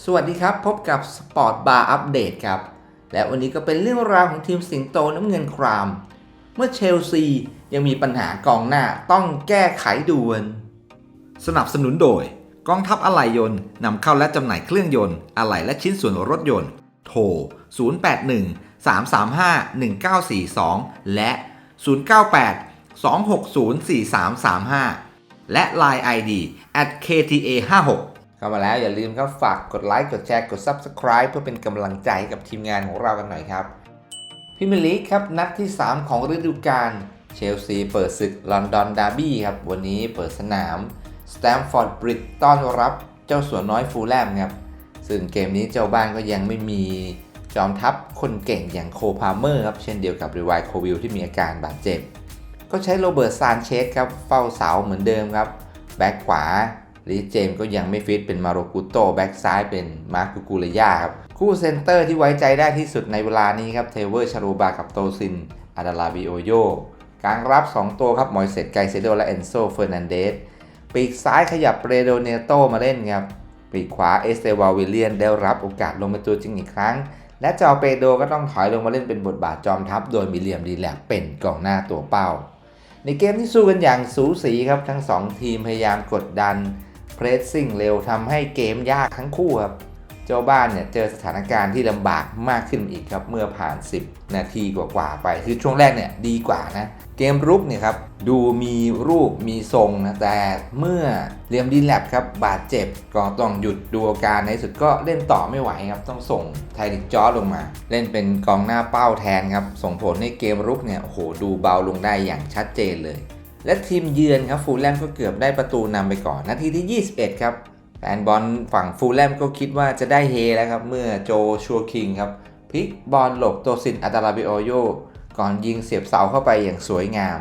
สวัสดีครับพบกับสปอร์ตบาร์อัปเดตครับ และวันนี้ก็เป็นเรื่องราวของทีมสิงโตน้ำเงินคราม เมื่อเชลซียังมีปัญหากองหน้าต้องแก้ไขด่วน สนับสนุนโดย กองทัพอะไหล่ยนต์นำเข้าและจำหน่ายเครื่องยนต์อะไหล่และชิ้นส่วนรถยนต์ โทร 081 335 1942 และ 098 260 4335 และ Line ID at kta 56 เข้ามาแล้วอย่าลืมครับฝากกดไลค์กดแชร์กด Subscribe เพื่อเป็นกำลังใจกับทีมงานของเรากันหน่อยครับพิมลีกครับนัดที่ 3 ของฤดูกาลเชลซีเปิดศึกลอนดอนดาร์บี้ครับวันนี้เปิดสนามสแตมฟอร์ดบริดต้อนรับเจ้าสัวน้อยฟูลแลมครับซึ่งเกมนี้เจ้าบ้านก็ยังไม่มีจอมทัพคนเก่งอย่างโคพาเมอร์ครับเช่นเดียวกับรีวายโควิลที่มีอาการบาดเจ็บ ก็ใช้โรเบิร์ตซานเชสครับเฝ้าเสาเหมือนเดิมครับ แบ็กขวา ลีเจมก็ยังไม่ฟิตเป็นมาโรกุโตแบ็กซ้ายเป็นมาร์คุกูเรยาครับ คู่เซนเตอร์ที่ไว้ใจได้ที่สุดในเวลานี้ครับเทเวอร์ชารูบากับโตซินอาดาลาบิโอโยกลางรับ 2 ตัวครับมอยเซตไกเซโดและเอนโซเฟอร์นันเดสปีกซ้ายขยับเรโดเนโตมาเล่นครับปีกขวาเอสเตวาวิลเลียนได้รับโอกาสลงเป็นตัวจริงอีกครั้ง และจอเปโดก็ต้องถอยลงมาเล่นเป็นบทบาทจอมทัพ โดยมีเหลี่ยมดีแลบเป็นกองหน้าตัวเป้า ในเกมที่สู้กันอย่างสูสีครับทั้ง 2 ทีมพยายามกดดัน เพรสซิ่งเร็วทำให้เกมยากทั้งคู่ครับ เจ้าบ้านเนี่ยเจอสถานการณ์ที่ลำบากมากขึ้นอีกครับ เมื่อผ่าน 10 นาทีกว่าๆไป คือช่วงแรกเนี่ยดีกว่านะเกมรุกเนี่ยครับดูมีรูปมีทรงนะแต่เมื่อเรียมดีแลบครับบาดเจ็บก็ต้องหยุดดูอาการในสุดก็เล่นต่อไม่ไหวครับต้องส่งไทริกจอร์ลงมา เล่นเป็นกองหน้าเป้าแทนครับส่งผลให้เกมรุกเนี่ยโอ้โหดูเบาลงได้อย่างชัดเจนเลย และทีมเยือนครับฟูลแลมก็เกือบได้ประตูนำไปก่อน นาทีที่ 21 ครับแฟนบอลฝั่งฟูลแลมก็คิดว่าจะได้เฮแล้วครับ เมื่อโจชัวคิงครับพลิกบอลหลบโตซินอัตลาบิโอโยก่อนยิงเสียบเสาเข้าไปอย่างสวยงาม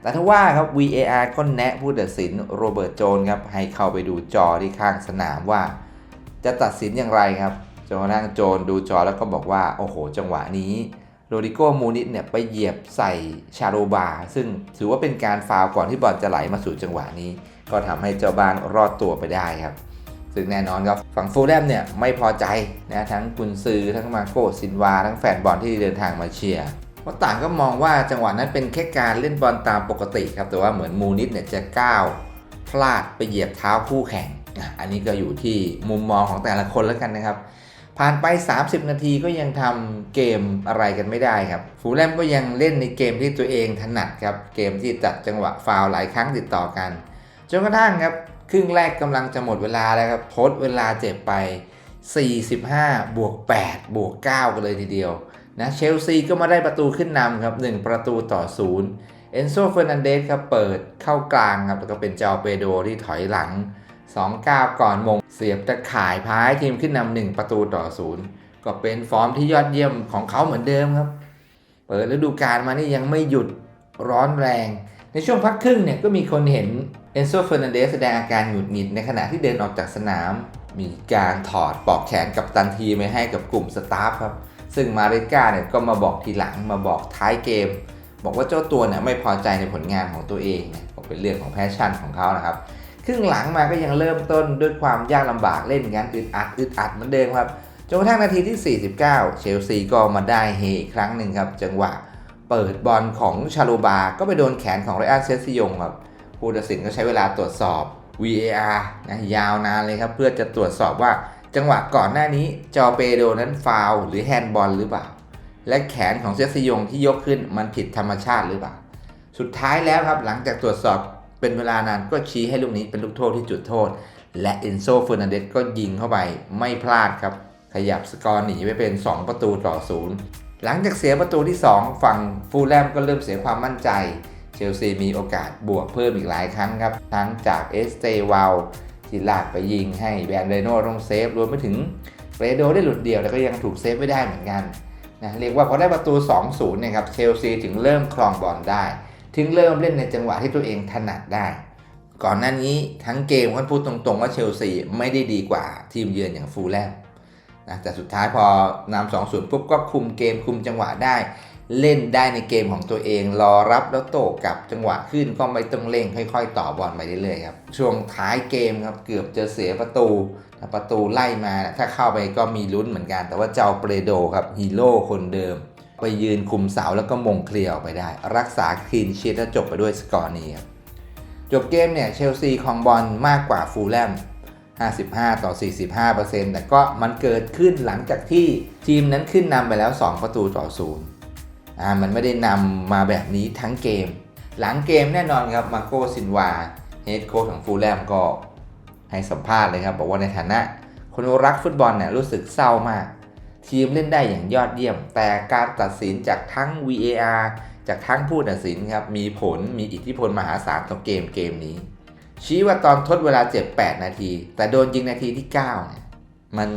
แต่ถ้าว่าครับ VAR ก็แนะผู้ตัดสินโรเบิร์ตโจนครับให้เข้าไปดูจอที่ข้างสนามว่า จะตัดสินอย่างไรครับจนกระทั่งโจนดูจอแล้วก็บอกว่า โอ้โห จังหวะนี้ โรดิโกมูนิสเนี่ยไปเหยียบใส่ชาโรบา ซึ่งถือว่าเป็นการฟาวก่อนที่บอลจะไหลมาสู่จังหวะนี้ ก็ทำให้เจ้าบ้านรอดตัวไปได้ครับ ซึ่งแน่นอนครับฝั่งฟูลแลมเนี่ยไม่พอใจนะทั้งกุนซือทั้งมาโกซินวา ทั้งแฟนบอลที่เดินทางมาเชียร์เพราต่างก็มองว่าจังหวะนั้นเป็นแค่การเล่นบอลตามปกติครับแต่ว่าเหมือนมูนิสเนี่ยจะก้าวพลาดไปเหยียบเท้าคู่แข่งอันนี้ก็อยู่ที่มุมมองของแต่ละคนแล้วกันนะครับ ผ่านไป 30 นาทีก็ยังทำเกมอะไรกันไม่ได้ครับ ฟูแลมก็ยังเล่นในเกมที่ตัวเองถนัดครับ เกมที่จัดจังหวะฟาวล์หลายครั้งติดต่อกัน จนกระทั่งครับ ครึ่งแรกกำลังจะหมดเวลาแล้วครับทดเวลาเจ็บไป 45 บวก 8 บวก 9 กันเลยทีเดียวนะเชลซีก็มาได้ประตูขึ้นนำครับ 1 ประตูต่อ 0 เอนโซเฟอร์นันเดสครับเปิดเข้ากลางครับแล้วก็เป็นจาเปโดที่ถอยหลัง 2-9 ก่อนมง เสียบตะข่ายพายทีมขึ้นนำ1ประตูต่อ0ก็เป็นฟอร์มที่ยอดเยี่ยมของเขาเหมือนเดิมครับ เปิดฤดูกาลมานี่ยังไม่หยุดร้อนแรง ในช่วงพักครึ่งเนี่ยก็มีคนเห็นเอนโซเฟอร์นันเดสแสดงอาการหงุดหงิดในขณะที่เดินออกจากสนาม มีการถอดปลอกแขนกับตันทีไม่ให้กับกลุ่มสตาฟครับ ซึ่งมาริก้าเนี่ยก็มาบอกทีหลังมาบอกท้ายเกม บอกว่าเจ้าตัวเนี่ยไม่พอใจในผลงานของตัวเองเนี่ยก็เป็นเรื่องของแพชชั่นของเขานะครับ ครึ่งหลังมาก็ยังเริ่มต้นด้วยความยากลำบากเล่นกันอึดอัดอึดอัดเหมือนเดิมครับจนกระทั่งนาทีที่ 49 เชลซีก็มาได้เฮอีกครั้งหนึ่งครับจังหวะเปิดบอลของชาลูบา ก็ไปโดนแขนของไรอันเซซิยงครับผู้ตัดสินก็ใช้เวลาตรวจสอบ VAR นะยาวนานเลยครับ เพื่อจะตรวจสอบว่าจังหวะก่อนหน้านี้จอเปโดนั้นฟาวหรือแฮนด์บอลหรือเปล่า และแขนของเซซิยงที่ยกขึ้นมันผิดธรรมชาติหรือเปล่า สุดท้ายแล้วครับหลังจากตรวจสอบ เป็นเวลานานก็ชี้ให้ลูกนี้เป็นลูกโทษที่จุดโทษ และเอนโซเฟอร์นันเดสก็ยิงเข้าไปไม่พลาดครับ ขยับสกอร์หนีไปเป็น 2 ประตูต่อศูนย์หลังจากเสียประตูที่ 2 ฝั่งฟูลแลมก็เริ่มเสียความมั่นใจ เชลซีมีโอกาสบวกเพิ่มอีกหลายครั้งครับ ทั้งจากเอสเตวาลที่ลากไปยิงให้แบรนเดโน่ต้องเซฟรวมไปถึงเรโดได้หลุดเดียวแต่ก็ยังถูกเซฟไม่ได้เหมือนกันนะเรียกว่าพอได้ประตู 2-0เนี่ยครับเชลซีถึงเริ่มครองบอลได้ ถึงเริ่มเล่นในจังหวะที่ตัวเองถนัดได้ ก่อนหน้านี้ทั้งเกมก็พูดตรงๆว่าเชลซีไม่ได้ดีกว่าทีมเยือนอย่างฟูลแลมนะแต่สุดท้ายพอนำ2-0ปุ๊บก็คุมเกมคุมจังหวะได้ เล่นได้ในเกมของตัวเอง รอรับแล้วโต้กลับจังหวะขึ้นก็ไม่ต้องเร่งค่อยๆ ต่อบอลไปเรื่อยๆครับช่วงท้ายเกมครับเกือบจะเสียประตูประตูไล่มาถ้าเข้าไปก็มีลุ้นเหมือนกัน แต่ว่าเจ้าเปรโดครับฮีโร่คนเดิม ไปยืนคุมเสาแล้วก็มงเคลียร์ออกไปได้ รักษาคลีนชีตและจบไปด้วยสกอร์นี้ครับจบเกมเนี่ยเชลซีคองบอลมากกว่าฟูลแลม 55 ต่อ 45%แต่ก็มันเกิดขึ้นหลังจากที่ทีมนั้นขึ้นนำไปแล้ว 2 ประตูต่อศูนย์อ่ามันไม่ได้นำมาแบบนี้ทั้งเกม หลังเกมแน่นอนครับมาโกซินวาเฮดโค้ชของฟูลแลมก็ให้สัมภาษณ์เลยครับ บอกว่าในฐานะ คนรักฟุตบอลเนี่ยรู้สึกเศร้ามาก ทีมเล่นได้อย่างยอดเยี่ยม แต่การตัดสินจากทั้ง VAR จากทั้งผู้ตัดสินครับมีผลมีอิทธิพลมหาศาลต่อเกมเกมนี้ ชี้ว่าตอนทดเวลาเจ็บ 8 นาที แต่โดนยิงนาทีที่9เนี่ยมัน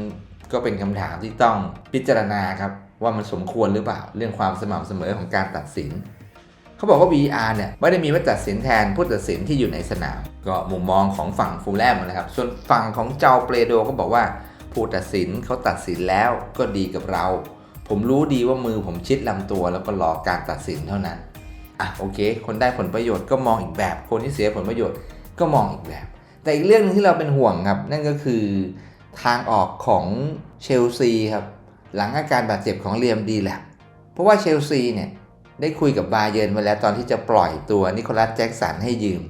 ก็เป็นคำถามที่ต้องพิจารณาครับว่ามันสมควรหรือเปล่า เรื่องความสม่ำเสมอของการตัดสิน เขาบอกว่า VR เนี่ยไม่ได้มีไว้ตัดสินแทนผู้ตัดสินที่อยู่ในสนาม ก็มุมมองของฝั่งฟูลแลมนะครับ ส่วนฝั่งของเจ้าเปรโดก็บอกว่า ผู้ตัดสินเขาตัดสินแล้วก็ดีกับเรา ผมรู้ดีว่ามือผมชิดลำตัวแล้วก็รอการตัดสินเท่านั้น อะโอเค คนได้ผลประโยชน์ก็มองอีกแบบ คนที่เสียผลประโยชน์ก็มองอีกแบบ แต่อีกเรื่องหนึงที่เราเป็นห่วงครับ นั่นก็คือทางออกของเชลซีครับ หลังอาการบาดเจ็บของเลียมดีแลบเพราะว่าเชลซีเนี่ยได้คุยกับบาเยิร์นไว้แล้วตอนที่จะปล่อยตัวนิโคลัสแจ็กสันให้ยืม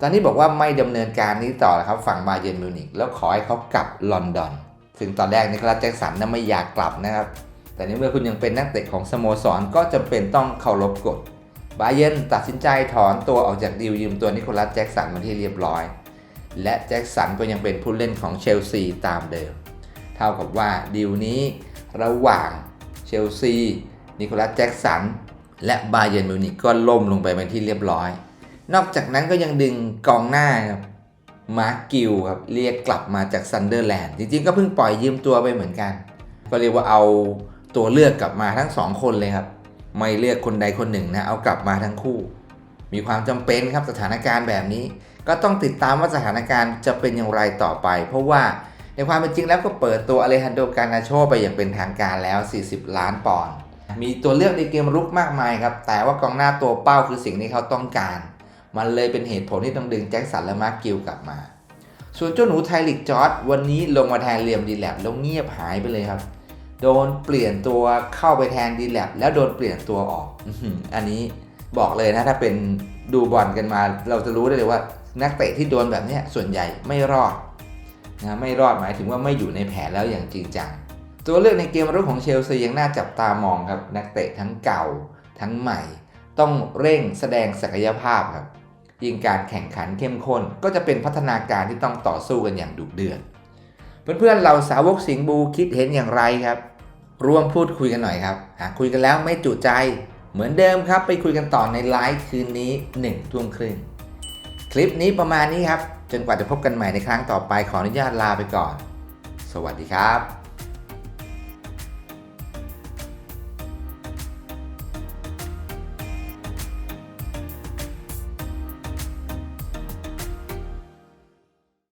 ตอนนี้บอกว่าไม่ดำเนินการนี้ต่อแล้วครับฝั่งบาเยิร์นมิวนิกแล้วขอให้เขากลับลอนดอน ซึ่งตอนแรกนิโคลัสแจ็กสันนั้นไม่อยากกลับนะครับ แต่ในเมื่อคุณยังเป็นนักเตะของสโมสรก็จำเป็นต้องเคารพกฎบาเยร์นตัดสินใจถอนตัวออกจากดีลยืมตัวนิโคลัสแจ็กสันมาที่เรียบร้อย และแจ็กสันก็ยังเป็นผู้เล่นของเชลซีตามเดิม เท่ากับว่าดีลนี้ระหว่างเชลซีนิโคลัสแจ็กสันและบาเยนมิวนิกก็ล่มลงไปเป็นที่เรียบร้อย นอกจากนั้นก็ยังดึงกองหน้าครับ มาร์กกิลครับเรียกกลับมาจากซันเดอร์แลนด์จริงๆ ก็เพิ่งปล่อยยืมตัวไปเหมือนกัน ก็เรียกว่าเอาตัวเลือกกลับมาทั้งสองคนเลยครับ ไม่เลือกคนใดคนหนึ่งนะเอากลับมาทั้งคู่ มีความจำเป็นครับสถานการณ์แบบนี้ ก็ต้องติดตามว่าสถานการณ์จะเป็นอย่างไรต่อไป เพราะว่าในความเป็นจริงแล้วก็เปิดตัวอเลฮันโดกานาโชไปอย่างเป็นทางการแล้ว 40 ล้านปอนด์มีตัวเลือกในเกมรุกมากมายครับแต่ว่ากองหน้าตัวเป้าคือสิ่งที่เขาต้องการ มันเลยเป็นเหตุผลที่ต้องดึงแจ็คสันและมาร์กกิลกลับมา ส่วนเจ้าหนูไทลิกจอร์ดวันนี้ลงมาแทนเลียมดีแลบแล้วเงียบหายไปเลยครับ โดนเปลี่ยนตัวเข้าไปแทนดีแลบแล้วโดนเปลี่ยนตัวออกอันนี้บอกเลยนะถ้าเป็นดูบอลกันมา เราจะรู้ได้เลยว่านักเตะที่โดนแบบนี้ส่วนใหญ่ไม่รอดนะไม่รอดหมายถึงว่าไม่อยู่ในแผนแล้วอย่างจริงจังตัวเลือกในเกมรุกของเชลซียังน่าจับตามองครับ นักเตะทั้งเก่าทั้งใหม่ ต้องเร่งแสดงศักยภาพครับ ยิ่งการแข่งขันเข้มข้นก็จะเป็นพัฒนาการที่ต้องต่อสู้กันอย่างดุเดือดเพื่อนๆเราสาวกสิงห์บูคิดเห็นอย่างไรครับ ร่วมพูดคุยกันหน่อยครับหากคุยกันแล้วไม่จุใจเหมือนเดิมครับ ไปคุยกันต่อในไลฟ์คืนนี้1ทุ่มครึ่งคลิปนี้ประมาณนี้ครับ จนกว่าจะพบกันใหม่ในครั้งต่อไปขออนุญาตลาไปก่อน สวัสดีครับ